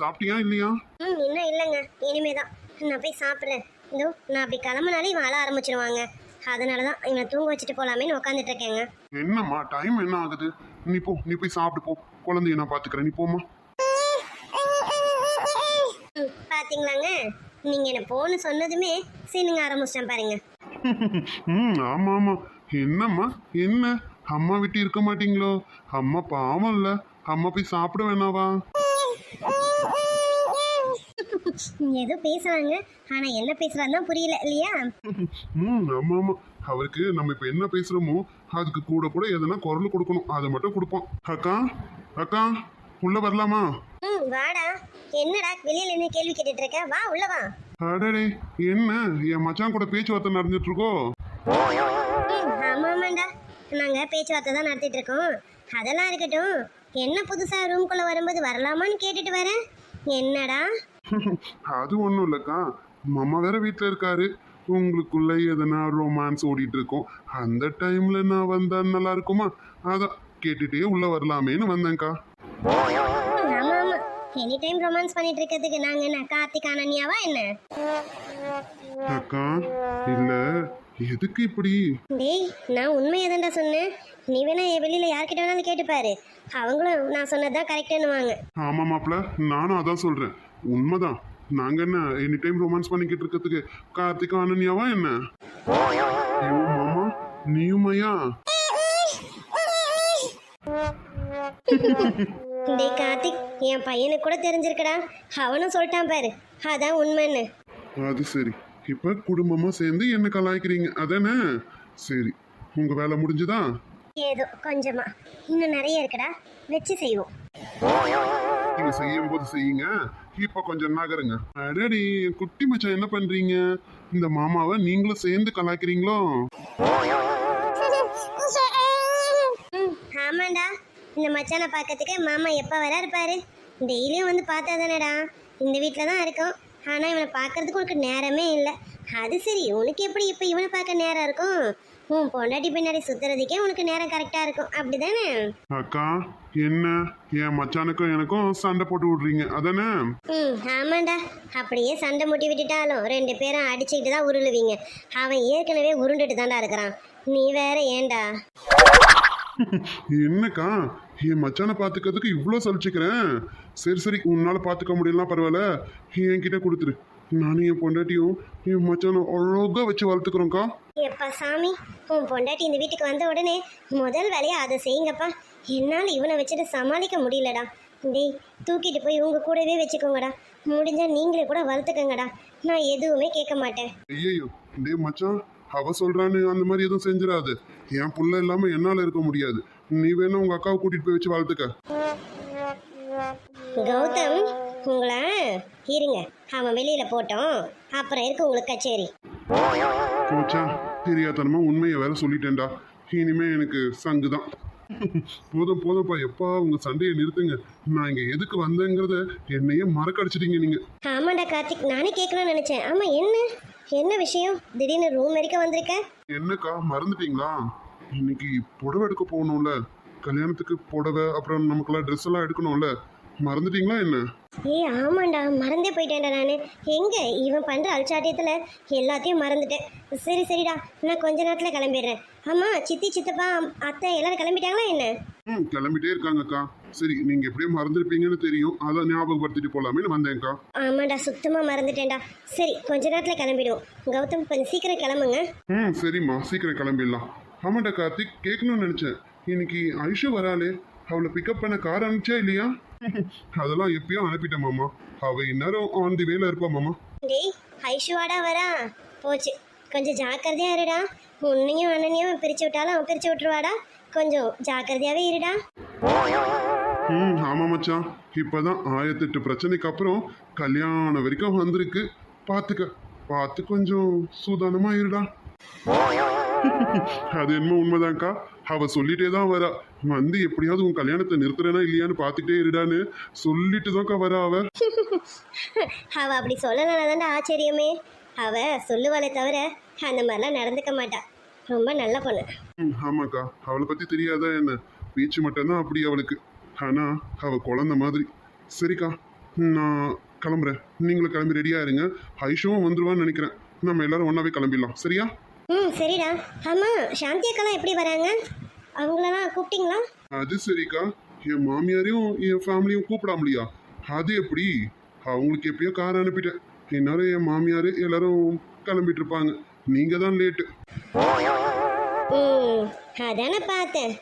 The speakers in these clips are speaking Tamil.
சாப்பிட்டியா இல்லையா? ம் இன்னும் இல்லைங்க. இனிமே தான் நான் போய் சாப்பிட்றேன். இதோ நான் அப்படி கிளம்புனாலே இவன் அழ ஆரம்பிச்சிருவாங்க. அதனால தான் இவனை தூங்க வச்சுட்டு போகலாமேன்னு உட்காந்துட்டு இருக்கேங்க. என்னம்மா டைம் என்ன ஆகுது? நீ போ நீ போய் சாப்பிட்டு போ. குழந்தைய நான் பாத்துக்கிறேன் நீ போம்மா. ம் பார்த்தீங்களாங்க நீங்கள் என்ன போன்னு சொன்னதுமே சீனுங்க ஆரம்பிச்சிட்டேன் பாருங்க. ம் ஆமா ஆமா என்னம்மா? என்ன? அம்மா விட்டு இருக்க மாட்டீங்களோ? அம்மா பாவம் இல்ல. அம்மா போய் சாப்பிட வேணாவா? ஏதோ பேசுகிறாங்க ஆனால் என்ன பேசுகிறான்னு தான் புரியல இல்லையா? ம் ஆமா ஆமா. அவருக்கு நம்ம இப்ப என்ன பேசுறோமோ அதுக்கு கூட கூட எதனா குரல் கொடுக்கணும். அதை மட்டும் கொடுப்போம் அக்கா அக்கா உள்ள வரலாமா? ம் வாடா. என்னடா வெளியில் என்ன கேள்வி கேட்டுட்டு இருக்க? வா உள்ள வா. அடடே என்ன? என் மச்சான் கூட பேச்சுவார்த்தை நடந்துட்டு இருக்கோ? ம் ஆமாம் ஆமாண்டா. நாங்கள் பேச்சுவார்த்தை தான் நடத்திட்டு இருக்கோம். அதெல்லாம் இருக்கட்டும். என்ன புதுசாக ரூம்குள்ளே வரும்போது வரலாமான்னு கேட்டுட்டு வரேன் என்னடா? அது ஒன்றும் இல்லைக்கா. மாமா வேற வீட்டில் இருக்காரு. உங்களுக்குள்ள எதனா ரொமான்ஸ் ஓடிட்டு இருக்கோம். அந்த டைம்ல நான் வந்தா நல்லா இருக்குமா? அதான் கேட்டுட்டே உள்ள வரலாமேன்னு வந்தேன்க்கா. எனி டைம் ரொமான்ஸ் பண்ணிட்டு இருக்கிறதுக்கு நாங்க என்ன கார்த்திக் அனன்யாவா என்ன? அக்கா இல்ல. எதுக்கு இப்படி? டேய் நான் உண்மையை தான்டா சொன்னேன். நீ வேணா என் வெளியில யார்கிட்ட வேணாலும் கேட்டு பாரு. அவங்களும் நான் சொன்னதுதான் கரெக்டுன்னுவாங்க ஆமா மாப்ள நானும் அதான் சொல்றேன். உண்மைதான். நாங்க என்ன எனி டைம் ரொமான்ஸ் பண்ணிக்கிட்டு இருக்கிறதுக்கு கார்த்திகா அனன்யாவா என்ன? ஐயோ மாமா நீயுமையா? டேய் கார்த்திக் என் பையனுக்கு கூட தெரிஞ்சிருக்கடா. அவனும் சொல்லிட்டான் பாரு. அதான் உண்மைன்னு. அது சரி. இப்ப குடும்பமா சேர்ந்து என்ன கலாய்க்கிறீங்க? அதானே? சரி உங்க வேலை முடிஞ்சுதா? ஏதோ கொஞ்சமா. இன்னும் நிறைய இருக்குடா. வச்சு செய்வோம். நீங்க செய்யும் போது செய்யுங்க. இப்ப கொஞ்சம் நகருங்க. அடடி குட்டி மச்சான் என்ன பண்றீங்க? இந்த மாமாவை நீங்களும் சேர்ந்து கலாய்க்கிறீங்களோ? ஆமாண்டா. இந்த மச்சானை பார்க்கறதுக்கு மாமா எப்போ வராரு பாரு. டெய்லியும் வந்து பார்த்தா தானேடா இந்த வீட்டில் தான் இருக்கோம். ஆனால் இவனை பார்க்கறதுக்கு உனக்கு நேரமே இல்லை. அது சரி உனக்கு எப்படி இப்போ இவனை பார்க்க நேரம் இருக்கும்? உன் பொண்டாட்டி பின்னாடி சுத்துறதுக்கே உனக்கு நேரம் கரெக்டாக இருக்கும். அப்படி தானே அக்கா என்ன? என் மச்சானுக்கும் எனக்கும் சண்டை போட்டு விடுறீங்க. அதானே? ம் ஆமாண்டா. அப்படியே சண்டை முட்டி விட்டுட்டாலும் ரெண்டு பேரும் அடிச்சுக்கிட்டு தான் உருளுவீங்க. அவன் ஏற்கனவே உருண்டுட்டு தான்டா இருக்கிறான். நீ வேற ஏன்டா? என்னக்கா? என் மச்சானை பார்த்துக்கிறதுக்கு இவ்வளோ சலிச்சுக்கிறேன். சரி சரி உன்னால பார்த்துக்க முடியலாம் பரவாயில்ல. என்கிட்ட கொடுத்துரு. நானும் என் பொண்டாட்டியும் என் மச்சானை அழகா வச்சு வளர்த்துக்கிறோம்க்கா. எப்பா சாமி உன் பொண்டாட்டி இந்த வீட்டுக்கு வந்த உடனே முதல் வேலையை அதை செய்யுங்கப்பா. என்னால் இவனை வச்சுட்டு சமாளிக்க முடியலடா. டேய் தூக்கிட்டு போய் உங்க கூடவே வச்சுக்கோங்கடா. முடிஞ்சா நீங்களே கூட வளர்த்துக்கங்கடா. நான் எதுவுமே கேட்க மாட்டேன். ஐயோ டேய் மச்சான். அவ சொல்றான்னு அந்த மாதிரி எதுவும் செஞ்சிடாது. என் புள்ள இல்லாம என்னால இருக்க முடியாது. நீ வேணா உங்க அக்காவை கூட்டிட்டு போய் வச்சு வளர்த்துக்க கௌதம் உங்களை இருங்க. அவன் வெளியில போட்டோம். அப்புறம் இருக்கு உங்களுக்கு கச்சேரி. போச்சா? தெரியாதனமா உண்மையை வேற சொல்லிட்டேன்டா. இனிமே எனக்கு சங்கு தான் போதும் போதும்ப்பா. எப்பா உங்க சண்டையை நிறுத்துங்க. நான் இங்க எதுக்கு வந்தேங்கிறத என்னையே மறக்கடிச்சிட்டீங்க நீங்க. ஆமாண்டா கார்த்திக் நானே கேட்கணும்னு நினைச்சேன். ஆமா என்ன? என்ன விஷயம்? திடீர்னு ரூம் வரைக்கும் வந்திருக்க? என்னக்கா மறந்துட்டீங்களா? இன்னைக்கு புடவை எடுக்க போகணும்ல. கல்யாணத்துக்கு புடவை அப்புறம் நமக்கெல்லாம் ட்ரெஸ் எல்லாம் எடுக்கணும்ல. மறந்துட்டீங்களா என்ன? ஏய் ஆமாண்டா மறந்தே போயிட்டேன்டா நான். எங்க? இவன் பண்ற அல்சாட்டியத்துல எல்லாத்தையும் மறந்துட்டேன். சரி சரிடா. நான் கொஞ்ச நேரத்துல கிளம்பிடுறேன். ஆமா சித்தி சித்தப்பா அத்தை எல்லாரும் கிளம்பிட்டாங்களா என்ன? ம் கிளம்பிட்டே இருக்காங்கக்கா. சரி நீங்க எப்படியும் மறந்துருப்பீங்கன்னு தெரியும். அதான் ஞாபகப்படுத்திட்டு போலாமேன்னு வந்தேன்க்கா. ஆமாண்டா சுத்தமா மறந்துட்டேன்டா. சரி கொஞ்ச நேரத்துல கிளம்பிடுவோம். கௌதம் கொஞ்சம் சீக்கிரம் கிளம்புங்க. ம் சரிம்மா. சீக்கிரம் கிளம்பிடலாம். ஆமாண்டா கார்த்திக் கேட்கணும்னு நினைச்சேன். இன்னைக்கு ஐஷு வராளே. அவளை பிக்கப் பண்ண கார் அனுப்பிச்சா இல்லையா? அதெல்லாம் எப்பயோ அனுப்பிட்டேன் மாமா. அவ இந்நேரம் ஆன் தி வேல இருப்பா மாமா. டேய் ஐஷுவாடா வரா. போச்சு. கொஞ்சம் ஜாக்கிரதையா இருடா. உன்னையும் அண்ணனையும் பிரிச்சு விட்டாலும் அவன் பிரிச்சு விட்டுருவாடா. கொஞ்சம் ஜாக்கிரதையாவே இருடா. ம் ஆமா மச்சான். இப்பதான் ஆயிரத்தெட்டு பிரச்சனைக்கு அப்புறம் கல்யாணம் வரைக்கும் வந்திருக்கு. பார்த்துக்க பார்த்து கொஞ்சம் சூதானமா இருடா. அது என்னமோ உண்மைதான்க்கா. அவ சொல்லிட்டே தான் வரா. வந்து எப்படியாவது உன் கல்யாணத்தை நிறுத்துறேனா இல்லையான்னு பார்த்துட்டே இருடான்னு சொல்லிட்டு தான்க்கா வரா அவ. அவ அப்படி சொல்லலனாதான்டா ஆச்சரியமே. அவ சொல்லுவாளே தவிர அந்த மாதிரிலாம் நடந்துக்க மாட்டா. ரொம்ப நல்ல பொண்ணு. ம் ஆமாக்கா. அவளை பத்தி தெரியாதா என்ன? பேச்சு மட்டும்தான் அப்படி அவளுக்கு. ஆனா அவ குழந்தை மாதிரி. சரிக்கா நான் கிளம்புறேன். நீங்களும் கிளம்பி ரெடியாக இருங்க. ஐஷுவும் வந்துருவான்னு நினைக்கிறேன். நம்ம எல்லாரும் ஒன்றாவே கிளம்பிடலாம். சரியா? ம் சரிடா. ஆமாம் சாந்தி அக்காலாம் எப்படி வராங்க? அவங்களெல்லாம் கூப்பிட்டீங்களா? அது சரிக்கா. என் மாமியாரையும் என் ஃபேமிலியும் கூப்பிடாமலையா? அது எப்படி? அவங்களுக்கு எப்பயோ கார் அனுப்பிட்டேன். இந்நேரம் என் மாமியார் எல்லாரும் கிளம்பிட்டு இருப்பாங்க நீங்கள் தான் லேட்டு ம் அதானே பார்த்தேன்.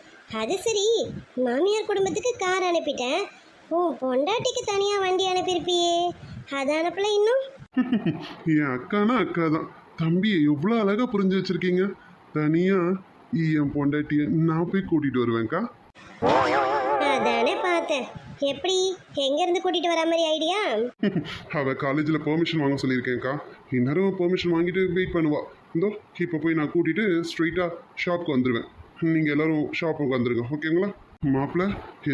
அது சரி. மாமியார் குடும்பத்துக்கு கார் அனுப்பிட்டேன். ஓ பொண்டாட்டிக்கு தனியாக வண்டி அனுப்பியிருப்பியே. அதை அனுப்பல இன்னும்? என் அக்கானா அக்கா தான் தம்பியை எவ்வளோ அழகாக புரிஞ்சு வச்சிருக்கீங்க? தனியாக என் பொண்டாட்டியை நான் போய் கூட்டிகிட்டு வருவேன்க்கா. அதானே பார்த்தேன். எப்படி? எங்கேருந்து கூட்டிகிட்டு வர மாதிரி ஐடியா? அவள் காலேஜில் பெர்மிஷன் வாங்க சொல்லியிருக்கேன்க்கா. இந்நேரம் பெர்மிஷன் வாங்கிட்டு வெயிட் பண்ணுவா. இந்தோ இப்போ போய் நான் கூட்டிகிட்டு ஸ்ட்ரைட்டாக ஷாப்க்கு வந்துடுவேன் நீங்கள் எல்லாரும் ஷாப்புக்கு வந்துருங்க ஓகேங்களா மாப்பிள்ள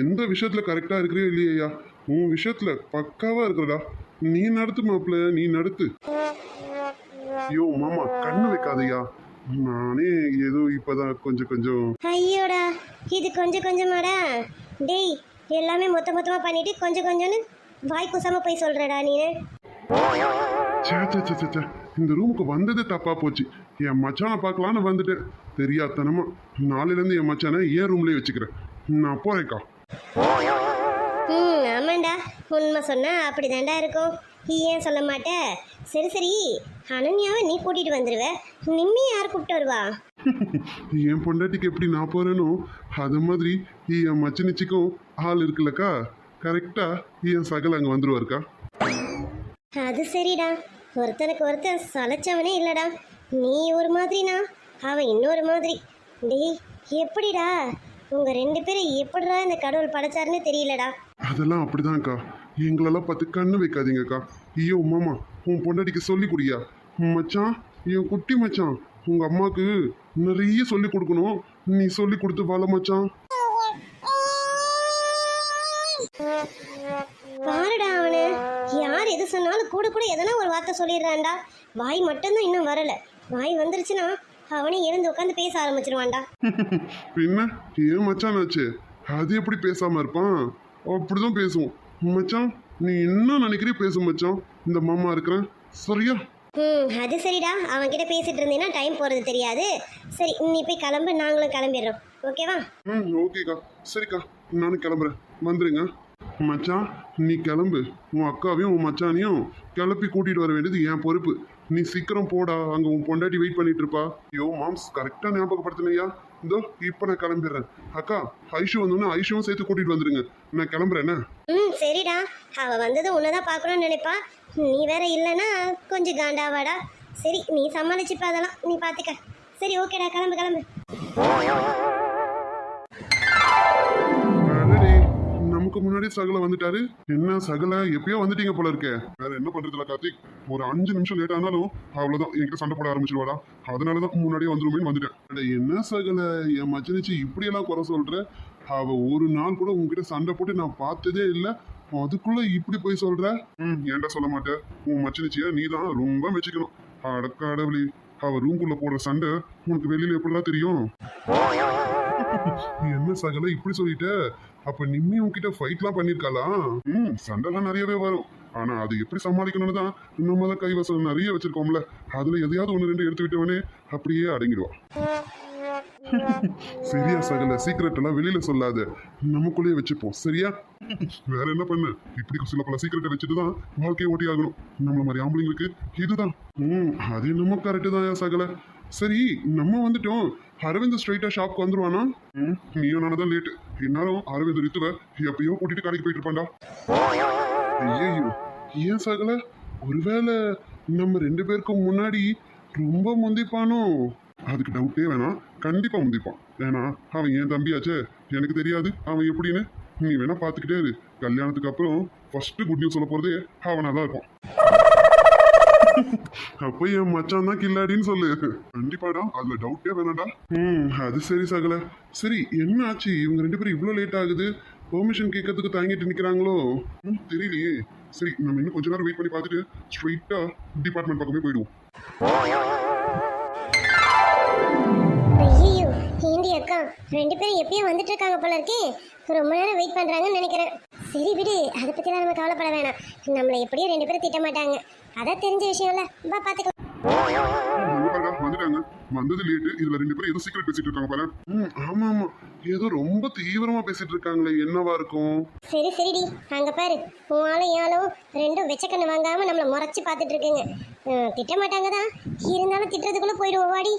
எந்த விஷயத்தில் கரெக்டாக இருக்கிறியோ இல்லையா உன் விஷயத்தில் பக்காவாக இருக்கிறடா. நீ நடத்து மாப்பிள்ள நீ நடத்து. ஐயோ மாமா கண்ணு வைக்காதய்யா நானே ஏதோ இப்போதான் கொஞ்சம் கொஞ்சம் ஐயோடா இது கொஞ்சம் கொஞ்சமாடா. டேய் எல்லாமே மொத்த மொத்தமாக பண்ணிட்டு கொஞ்சம் கொஞ்சம்னு வாய் குசாம போய் சொல்கிறடா நீ இந்த ரூமுக்கு வந்ததே தப்பா போச்சு. என் மச்சானை பார்க்கலான்னு வந்துட்டேன். தெரியாதனமா. நாளையிலேருந்து என் மச்சானை ஏன் ரூம்லேயே வச்சுக்கிறேன். நான் போறேன்க்கா. ம் ஆமாண்டா. உண்மை சொன்னா அப்படிதான்டா இருக்கும். நீ ஏன் சொல்ல மாட்ட. சரி சரி. அனன்யாவை நீ கூட்டிட்டு வந்துடுவ நிம்மி யார் கூப்பிட்டு வருவா? என் பொண்டாட்டிக்கு எப்படி நான் போறேனோ அது மாதிரி என் மச்சனிச்சிக்கும் ஆள் இருக்குல்லக்கா. கரெக்டா என் சகல் அங்கே வந்துருவாருக்கா. அது சரிடா. ஒருத்தனுக்கு ஒருத்தன் சலைச்சவனே இல்லடா. நீ ஒரு மாதிரினா அவன் இன்னொரு மாதிரி. டேய் எப்படிடா? உங்க ரெண்டு பேரும் எப்படிடா இந்த கடவுள் படைச்சாருன்னு தெரியலடா. அதெல்லாம் அப்படிதான்க்கா. எங்களெல்லாம் பார்த்து கண்ணு வைக்காதீங்கக்கா. ஐயோ மாமா உன் பொண்டாட்டிக்கு சொல்லி குடியா மச்சான் என் குட்டி மச்சான் உங்க அம்மாக்கு நிறைய சொல்லி கொடுக்கணும். நீ சொல்லி கொடுத்து வாழ மச்சான். பாருடா அவனு யார் எது சொன்னாலும் கூட கூட எதனா ஒரு வார்த்தை சொல்லிடுறான்டா. வாய் மட்டும்தான் இன்னும் வரல. வாய் வந்துருச்சுன்னா அவனே எழுந்து உட்காந்து பேச ஆரம்பிச்சிருவான்டா. பின்ன ஏன் மச்சான் ஆச்சு அது எப்படி பேசாம இருப்பான்? அப்படிதான் பேசுவோம். மச்சான் நீ என்ன நினைக்கிறே பேசு மச்சான்? இந்த மாமா இருக்கிறேன். சரியா? ம் அது சரிடா. அவன்கிட்ட பேசிட்டு இருந்தீங்கன்னா டைம் போகிறது தெரியாது. சரி நீ போய் கிளம்பு நாங்களும் கிளம்பிடுறோம். ஓகேவா? ம் ஓகேக்கா. சரிக்கா நானும் கிளம்புறேன். வந்துருங்க. மச்சான் நீ கிளம்பு. உன் அக்காவையும் உன் மச்சானையும் கிளப்பி கூட்டிட்டு வர வேண்டியது என் பொறுப்பு. நீ சீக்கிரம் போடா. அங்க உன் பொண்டாட்டி வெயிட் பண்ணிட்டு இருப்பா. ஐயோ மாம்ஸ் கரெக்டா ஞாபகப்படுத்தினையா? இதோ இப்போ நான் கிளம்பிடுறேன். அக்கா ஐஷு வந்தோன்னே ஐஷுவும் சேர்த்து கூட்டிட்டு வந்துருங்க. நான் கிளம்புறேன்னா ம் சரிடா. அவ வந்தது உன்னதான் பார்க்கணும்னு நினைப்பா. நீ வேற இல்லைன்னா கொஞ்சம் காண்டாவாடா சரி நீ சமாளிச்சுப்ப அதெல்லாம். நீ பார்த்துக்க சரி ஓகேடா. கிளம்பு கிளம்பு. முன்னாடி சகல வந்துட்டாரு. என்ன சகல? எப்பயோ வந்துட்டீங்க போல இருக்கே. வேற என்ன பண்றதுல கார்த்திக்? ஒரு அஞ்சு நிமிஷம் லேட் ஆனாலும் அவ்வளவுதான். என்கிட்ட சண்டை போட ஆரம்பிச்சிருவாடா. அதனாலதான் முன்னாடியே வந்துருமேன்னு வந்துட்டேன். என்ன சகல? என் மச்சனிச்சு இப்படி எல்லாம் குறை சொல்ற? அவ ஒரு நாள் கூட உங்ககிட்ட சண்டை போட்டு நான் பார்த்ததே இல்லை. அதுக்குள்ள இப்படி போய் சொல்ற? ம் ஏன்டா சொல்ல மாட்டேன் உன் மச்சனிச்சிய நீ தான் ரொம்ப மெச்சிக்கணும். அடவுளி அவ ரூம்குள்ள போடுற சண்டை உனக்கு வெளியில எப்படிலாம் தெரியும்? என்ன சகல இப்படி சொல்லிட்ட? அப்ப நிம்மி உன்கிட்ட ஃபைட்லாம் பண்ணிருக்காளா? ம் சண்டைலாம் நிறையவே வரும். ஆனா அது எப்படி சமாளிக்கணும்னு தான் நம்ம தான் கைவசம் நிறைய வச்சிருக்கோம்ல. அதுல எதையாவது ஒன்று ரெண்டு எடுத்து விட்டவனே அப்படியே அடங்கிடுவான் சரியா சகல சீக்கிரட் எல்லாம் வெளியில சொல்லாத. நமக்குள்ளேயே வச்சுப்போம் சரியா? வேற என்ன பண்ண? இப்படி சில பல சீக்கிரட்டை வச்சுட்டு தான் வாழ்க்கையை ஓட்டி ஆகணும் நம்மள மாதிரி ஆம்பளைங்களுக்கு இதுதான். ம் அது என்னமோ கரெக்டு தான் சகல? சரி நம்ம வந்துட்டோம். அரவிந்த் ஸ்ட்ரைட்டா ஷாப்க்கு வந்துருவானா? ம் நீயும் நானும் தான் லேட்டு என்னாலும் அரவிந்த் ரித்துவ எப்பயோ கூட்டிட்டு கடைக்கு போயிட்டு இருப்பான்டா. ஐயோ ஏன் சகல? ஒருவேளை நம்ம ரெண்டு பேருக்கும் முன்னாடி ரொம்ப முந்திப்பானோ? அதுக்கு டவுட்டே வேணாம். கண்டிப்பா முந்திப்பான். ஏன்னா அவன் என் தம்பியாச்சே. எனக்கு தெரியாது. அவன் எப்படின்னு. நீ வேணா பார்த்துக்கிட்டே இரு. கல்யாணத்துக்கு அப்புறம் ஃபர்ஸ்ட் குட் நியூஸ் சொல்ல போறதே அவனா தான் இருப்பான். அப்போ என் மச்சான் தான் கில்லாடின்னு சொல்லு. கண்டிப்பாடா அதுல டவுட்டே வேணாடா ம் அது சரி சகல. சரி என்ன ஆச்சு? இவங்க ரெண்டு பேரும் இவ்வளோ லேட் ஆகுது. பெர்மிஷன் கேட்கறதுக்கு தாங்கிட்டு நிக்கிறாங்களோ? ம் தெரியலையே. சரி நம்ம இன்னும் கொஞ்ச நேரம் வெயிட் பண்ணி பார்த்துட்டு ஸ்ட்ரைட்டா டிபார்ட்மெண்ட் பக்கமே போயிடுவோம். ஏண்டி அக்கா? ரெண்டு பேரும் எப்பயும் வந்துட்டு இருக்காங்க போல இருக்கே. ரொம்ப நேரம் வெயிட் பண்றாங்கன்னு நினைக்கிறேன். சரி விடு அதை பற்றிலாம் நம்ம கவலைப்பட வேணாம். நம்மளை எப்படியும் ரெண்டு பேரும் திட்ட மாட்டாங்க. அதான் தெரிஞ்ச விஷயம்ல. பா பார்த்துக்கலாம் வந்துட்டாங்க. வந்தது லேட்டு இதுல ரெண்டு பேரும் ஏதோ சீக்கிரம் பேசிட்டு இருக்காங்க பாரு ம் ஆமா ஆமா. ஏதோ ரொம்ப தீவிரமா பேசிட்டு இருக்காங்களே என்னவா இருக்கும்? சரி சரிடி அங்கே பாரு. உன் ஆளும் யாழும் ரெண்டும் வெச்சக்கண்ணு வாங்காம நம்மளை முறைச்சி பார்த்துட்டு இருக்குங்க. திட்ட மாட்டாங்க தான். இருந்தாலும் திட்டுறதுக்குள்ளே போயிடுவோம். வாடி.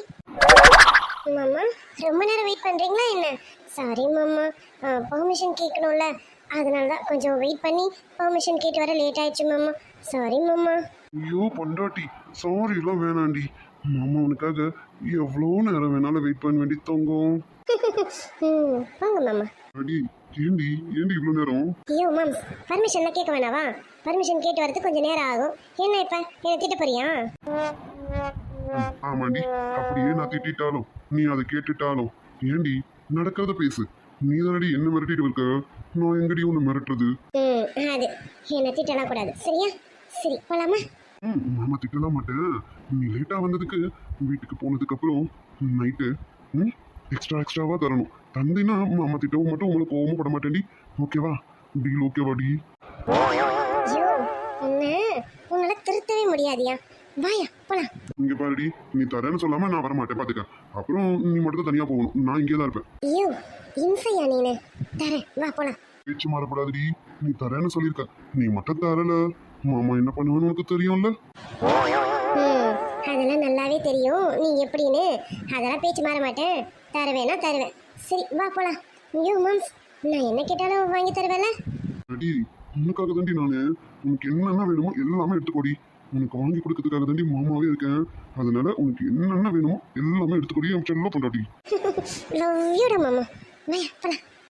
மாமா ரொம்ப நேரம் வெயிட் பண்ணுறீங்களா என்ன? சாரி மாமா. பெர்மிஷன் கேட்கணும்ல. அதனால தான் கொஞ்சம் வெயிட் பண்ணி பெர்மிஷன் கேட்டு வர லேட் ஆயிடுச்சு மாமா. சாரி மாமா. ஐயோ பொண்டாட்டி. சாரி எல்லாம் வேணாண்டி. மாமா உனக்காக எவ்வளோ நேரம் வேணாலும் வெயிட் பண்ண வேண்டி தங்கம். வாங்க மாமா. அடி ஏண்டி ஏண்டி இவ்வளோ நேரம்? ஐயோ மேம் பர்மிஷன்லாம் கேட்க வேணாவா? பர்மிஷன் கேட்டு வரதுக்கு கொஞ்சம் நேரம் ஆகும். என்ன இப்போ? என்ன திட்ட போறியா? ஆமாண்டி அப்படியே நான் திட்டாலும் நீ அதை கேட்டுட்டாலும். ஏண்டி நடக்கிறத பேசு நீ தானடி என்ன மிரட்டிட்டு இருக்க? நான் எங்கடி உன்னை மிரட்டுறது? ம் அது என்ன திட்டலாம் கூடாது. சரியா? சரி போலாமா? ம் மாமா திட்டலாம் மாட்டேன் நீ லேட்டாக வந்ததுக்கு வீட்டுக்கு போனதுக்கு அப்புறம் நைட்டு ம் எக்ஸ்ட்ரா எக்ஸ்ட்ராவா தரணும். தந்தினா மாமா திட்டவும் மட்டும் உங்களுக்கு கோவமும் பட மாட்டேன்டி. ஓகேவா டீல் ஓகேவா டி உன்னால திருத்தவே முடியாதியா? வாயா போலாம். இங்க பாருடி நீ தரேன்னு சொல்லாம நான் வர மாட்டேன் பாத்துக்க. அப்புறம் நீ மட்டும் தான் தனியா போகணும். நான் இங்கே தான் இருப்பேன். ஐயோ இம்சையா நீனு? தரேன் வா போலாம். பேச்சு மாறப்படாதடி. நீ தரேன்னு சொல்லியிருக்க. நீ மட்டும் தரல. மாமா என்ன பண்ணுவேன்னு உனக்கு தெரியும்ல? அதெல்லாம் நல்லாவே தெரியும். நீ எப்படின்னு? அதெல்லாம் பேச்சு மாற மாட்டேன். தருவேனா தருவேன். சரி வா போலாம். ஐயோ மம்ஸ் நான் என்ன கேட்டாலும் வாங்கி தருவேல? அடி உனக்காக தாண்டி நானு. உனக்கு என்னென்ன வேணுமோ எல்லாமே எடுத்துக்கோடி. உனக்கு வாங்கி கொடுக்கறதுக்காக தாண்டி மாமாவே இருக்கேன். அதனால உனக்கு என்னென்ன வேணுமோ எல்லாமே எடுத்துக்கோடி. என் செல்ல பொண்டாட்டி. லவ் யூடா மாமா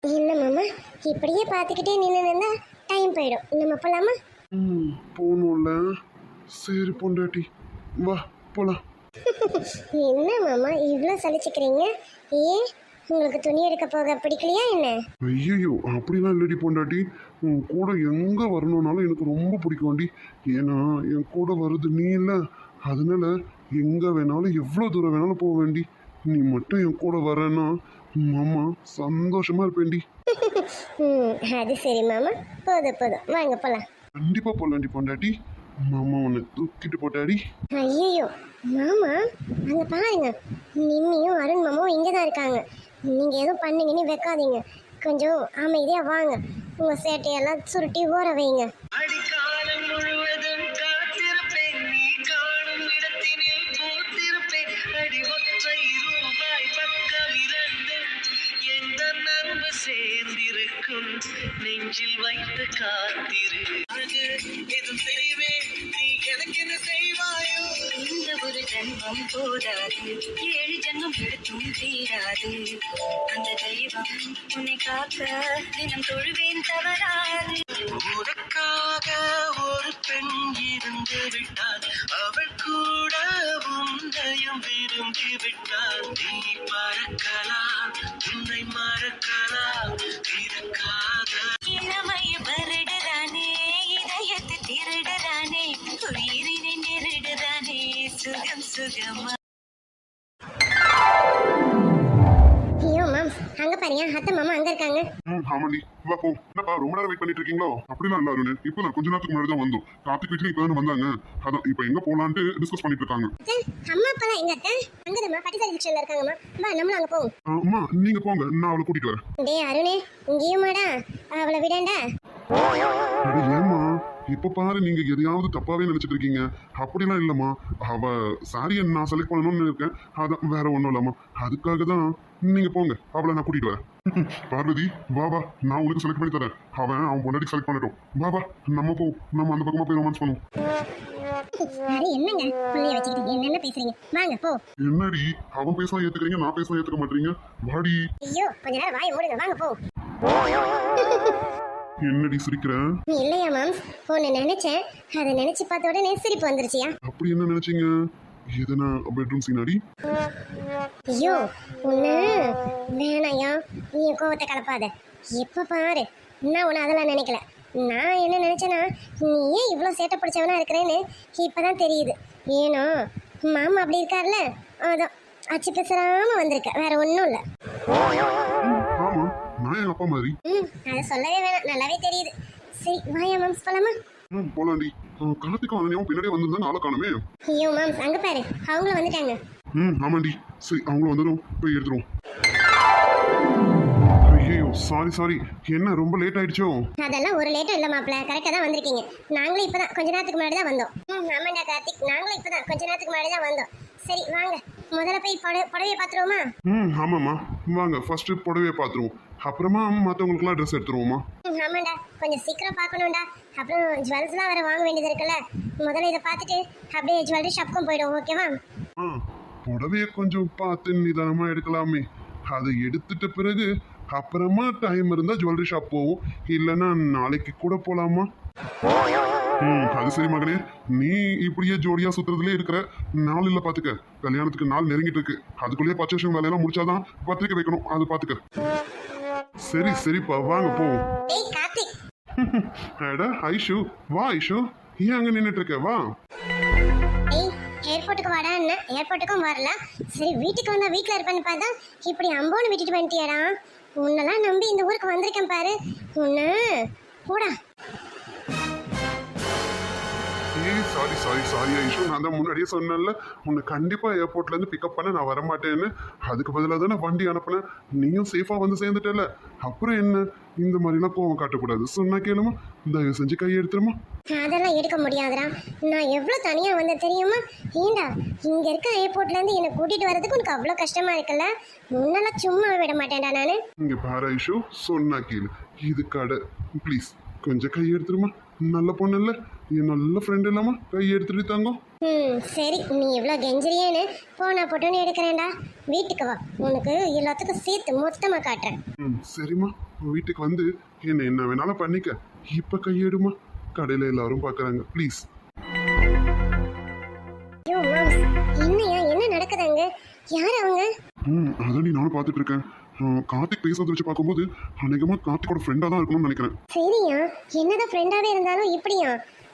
என்ன மாமா இப்படியே பார்த்துக்கிட்டே நின்று நின்றா டைம் போயிடும். நம்ம போலாமா? ம் போகணும்ல. சரி பொண்டாட்டி. வா போலாம். என்ன மாமா இவ்வளோ சலிச்சுக்கிறீங்க? ஏன்? உங்களுக்கு துணி எடுக்க போக பிடிக்கலையா என்ன? ஐயோ அப்படிலாம் இல்லடி பொண்டாட்டி. உன் கூட எங்கே வரணும்னாலும் எனக்கு ரொம்ப பிடிக்கும்டி ஏன்னா என் கூட வருது நீ இல்லை. அதனால எங்கே வேணாலும் எவ்வளோ தூரம் வேணாலும் போக வேண்டி நீ மட்டும் என் கூட வரேன்னா மாமா சந்தோஷமா இருப்பேன்டி. ம் அது சரி மாமா. போதும் போதும். வாங்க போகலாம் கண்டிப்பாக போகலாண்டி பொண்டாட்டி. மாமா உன்னை தூக்கிட்டு போட்டாடி. ஐயோ மாமா அங்கே பாருங்க. நிம்மியும் அருண் மாமாவும் இங்கே தான் இருக்காங்க. நீங்கள் எதுவும் பண்ணீங்கன்னு வைக்காதீங்க. கொஞ்சம் அமைதியாக வாங்க. உங்கள் சேட்டையெல்லாம் சுருட்டி ஊற வைங்க. சேர்ந்திருக்கும் நெஞ்சில் வைத்து காத்திரு. அழகு எதுவும் செய்வேன் நீ எனக்கு என்ன செய்வாயோ? இந்த ஒரு ஜென்மம் போதாது. ஏழு ஜென்மம் எடுத்தும் தீராது. அந்த தெய்வம் உன்னை காக்க தினம் தொழுவேன் தவறாது. உனக்காக ஒரு பெண் இருந்து விட்டாள் அவள் கூட உன்னையும் விரும்பி விட்டாள் நீ பறக்கலாம் வா போ. என்னப்பா ரொம்ப நேரம் வெயிட் பண்ணிட்டு இருக்கீங்களோ அப்படிலாம் இல்ல அருண். இப்போ நான் கொஞ்ச நேரத்துக்கு முன்னாடி தான் வந்தோம். கார்த்திக் வீட்டுல இப்போ வந்தாங்க. அதான் இப்போ எங்க போலான்ட்டு டிஸ்கஸ் பண்ணிட்டு இருக்காங்க அம்மா அப்பா எங்க அத்தை? அங்கே தான் பட்டிசாரி செக்ஷனில் இருக்காங்கம்மா. வா நம்மளும் அங்கே போவோம். அம்மா நீங்க போங்க. நான் அவளை கூட்டிட்டு வரேன். டேய் அருணே இங்கேயுமாடா? அவளை விடேன்டா. அட ஏம்மா? இப்ப பாரு நீங்க எதையாவது தப்பாவே நினைச்சிட்டு இருக்கீங்க அப்படிலாம் இல்லம்மா. அவ சாரியை நான் செலக்ட் பண்ணணும்னு இருக்கேன். அதான் வேற ஒண்ணும் இல்லம்மா. அதுக்காக தான் நீங்க போங்க. அவளை நான் கூட்டிட்டு வரேன். பார்வதி வா வா. நான் உனக்கு செலக்ட் பண்ணி தரேன். அவன் அவன் பொண்டாட்டி செலக்ட் பண்ணட்டும். வா வா. நம்ம போ. நம்ம அந்த பக்கமா போய் ரொமான்ஸ் பண்ணுவோம். என்னங்க? பிள்ளைய வச்சுக்கிட்டு என்னென்ன பேசுறீங்க? வாங்க போ. என்னடி? அவன் பேசினா ஏத்துக்கிறீங்க நான் பேசினா ஏத்துக்க மாட்டீங்க? வாடி. ஐயோ கொஞ்ச நேரம் வாயை மூடுங்க. வாங்க போ. என்னடி சிரிக்கிற? நீ இல்லையா மேம் உன்னை நினைச்சேன். அதை நினைச்சு பார்த்த உடனே சிரிப்பு வந்துருச்சியா? அப்படி என்ன நினைச்சீங்க? எதனா பெட்ரூம் சீனாடி ஐயோ உன்னை வேணாயா நீ என் கோவத்தை கலப்பாத. எப்போ பாரு நான் உன்னை அதெல்லாம் நினைக்கல. நான் என்ன நினைச்சேன்னா நீ ஏன் இவ்வளோ சேட்டை பிடிச்சவனா இருக்கிறேன்னு இப்பதான் தெரியுது. ஏனோ மாமா அப்படி இருக்கார்ல அதான். அச்சு பேசுறாம வந்திருக்க வேற ஒன்றும் இல்லை. ஆமா நான் அப்பா மாதிரி. ம் அதை சொல்லவே வேணாம் நல்லாவே தெரியுது. சரி வாயா மாம்ஸ் போலாமா? ம் போலாண்டி. ஆ, கார்த்திக்கும் அனன்யாவும் பின்னாடி வந்திருந்தா நாளை காணுமே? ஐயோ மாம்ஸ் அங்க பாரு. அவங்களும் வந்துட்டாங்க. ம் ஆமாண்டி. சரி அவங்களும் வந்ததும் போய் எடுத்துருவோம். ஐயோ சாரி சாரி என்ன ரொம்ப லேட் ஆயிடுச்சோ? அதெல்லாம் ஒரு லேட்டும் இல்ல மாப்ள கரெக்டா தான் வந்திருக்கீங்க. நாங்களும் இப்பதான் கொஞ்ச நேரத்துக்கு முன்னாடி தான் வந்தோம். ம் ஆமாண்டா கார்த்திக். நாங்களும் இப்பதான் கொஞ்ச நேரத்துக்கு முன்னாடி தான் வந்தோம். சரி வாங்க. முதல்ல போய் புடவை புடவையை பார்த்துருவோமா ம் ஆமாம்மா. வாங்க ஃபர்ஸ்ட் புடவையை பார்த்துருவோம் அப்புறமா மற்றவங்களுக்குலாம் ட்ரெஸ் எடுத்துருவோமா? ஆமாண்டா கொஞ்சம் சீக்கிரம் பார்க்கணும்டா. அப்புறம் ஜுவல்ஸ்லாம் வேற வாங்க வேண்டியது இருக்குல்ல. முதல்ல இதை பார்த்துட்டு அப்படியே ஜுவல்லரி ஷாப்புக்கும் போயிடுவோம் ஓகேவா ஆ புடவையை கொஞ்சம் பார்த்து நிதானமாக எடுக்கலாமே. அதை எடுத்துட்ட பிறகு அப்புறமா டைம் இருந்தால் ஜுவல்லரி ஷாப் போவோம். இல்லைன்னா நாளைக்கு கூட போகலாமா ம் அது சரி மகனே. நீ இப்படியே ஜோடியா சுத்துறதுலே இருக்கிற நாள் இல்லை பார்த்துக்க கல்யாணத்துக்கு நாள் நெருங்கிட்டு இருக்கு. அதுக்குள்ளேயே பர்ச்சேஷன் வேலையெல்லாம் முடிச்சாதான் பத்திரிக்கை வைக்கணும். அது பார்த்துக்க சரி சரிப்பா வாங்க போவோம் டேய் கார்த்திக். அட ஐஷு வா ஐஷு. ஏன் அங்கே நின்றுட்டு இருக்க வா. டேய் ஏர்போர்ட்டுக்கு வாடா என்ன? ஏர்போர்ட்டுக்கும் வரல. சரி வீட்டுக்கு வந்தா வீட்டில் இருப்பேன்னு பார்த்தா இப்படி அம்போன்னு விட்டுட்டு வந்துட்டியாடா உன்னெல்லாம் நம்பி இந்த ஊருக்கு வந்திருக்கேன் பாரு. உன்ன போடா. Sorry sorry sorry Aishu. நான் தான் முன்னாடியே சொன்னேன்ல உன்னை கண்டிப்பாக ஏர்போர்ட்லேருந்து பிக்கப் பண்ண நான் வரமாட்டேன்னு. அதுக்கு பதிலாக தான் வண்டி அனுப்புனேன். நீயும் சேஃபாக வந்து சேர்ந்துட்டல அப்புறம் என்ன? இந்த மாதிரிலாம் கோவம் காட்டக்கூடாது. சொன்னா கேளுமா? தயவு செஞ்சு கையை எடுத்துருமா? அதெல்லாம் எடுக்க முடியாதுடா. நான் எவ்வளோ தனியாக வந்தேன் தெரியுமா? ஏண்டா இங்கே இருக்க ஏர்போர்ட்லேருந்து என்னை கூட்டிகிட்டு வரதுக்கு உனக்கு அவ்வளோ கஷ்டமாக இருக்குல்ல? முன்னெல்லாம் சும்மா விட மாட்டேன்டா நான். இங்கே பாரு ஐஷு சொன்னா கேளு. இது கடை. ப்ளீஸ் கொஞ்சம் கையை எடுத்துருமா? நல்ல பொண்ணு இல்லை என் நல்ல ஃப்ரெண்ட் இல்லாமா கையை எடுத்துட்டு தாங்க ம் சரி. நீ இவ்வளோ கெஞ்சிரியேன்னு போனா போட்டோன்னு எடுக்கிறேன்டா. வீட்டுக்கு வா. உனக்கு எல்லாத்துக்கும் சேர்த்து மொத்தமாக காட்டுறேன். ம் சரிம்மா. வீட்டுக்கு வந்து என்ன என்ன வேணாலும் பண்ணிக்க. இப்போ கையெடுமா? கடையில் எல்லாரும் பார்க்குறாங்க ப்ளீஸ் என்னையா என்ன நடக்குது அங்க? யார் அவங்க? ம் அதாண்டி நானும் பார்த்துட்டு இருக்கேன். கார்த்திக் பேசுறத வச்சு பார்க்கும்போது அநேகமாக கார்த்திக்கோட ஃப்ரெண்டாக தான் இருக்கணும்னு நினைக்கிறேன். சரியா? என்னதான் ஃப்ரெண்டாவே இருந்தாலும் இப்படியா?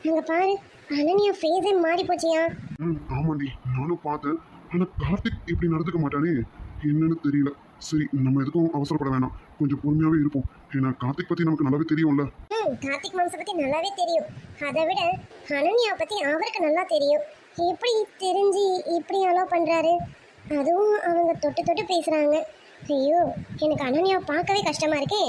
அங்க பாரு அனன்யா ஃபேஸே மாறி போச்சியா? ம் ஆமாண்டி நானும் பார்த்தேன். ஆனால் கார்த்திக் இப்படி நடந்துக்க மாட்டானே? என்னன்னு தெரியல. சரி நம்ம எதுக்கும் அவசரப்பட வேணாம். கொஞ்சம் பொறுமையாகவே இருப்போம். ஏன்னா கார்த்திக் பற்றி நமக்கு நல்லாவே தெரியும்ல. ம் கார்த்திக் மாம்ஸை பத்தி நல்லாவே தெரியும். அதை விட அனன்யா பத்தி அவருக்கு நல்லா தெரியும். எப்படி தெரிஞ்சு இப்படி அலோ பண்றாரு? அதுவும் அவங்க தொட்டு தொட்டு பேசுறாங்க. ஐயோ எனக்கு அனன்யாவை பார்க்கவே கஷ்டமாக இருக்கே.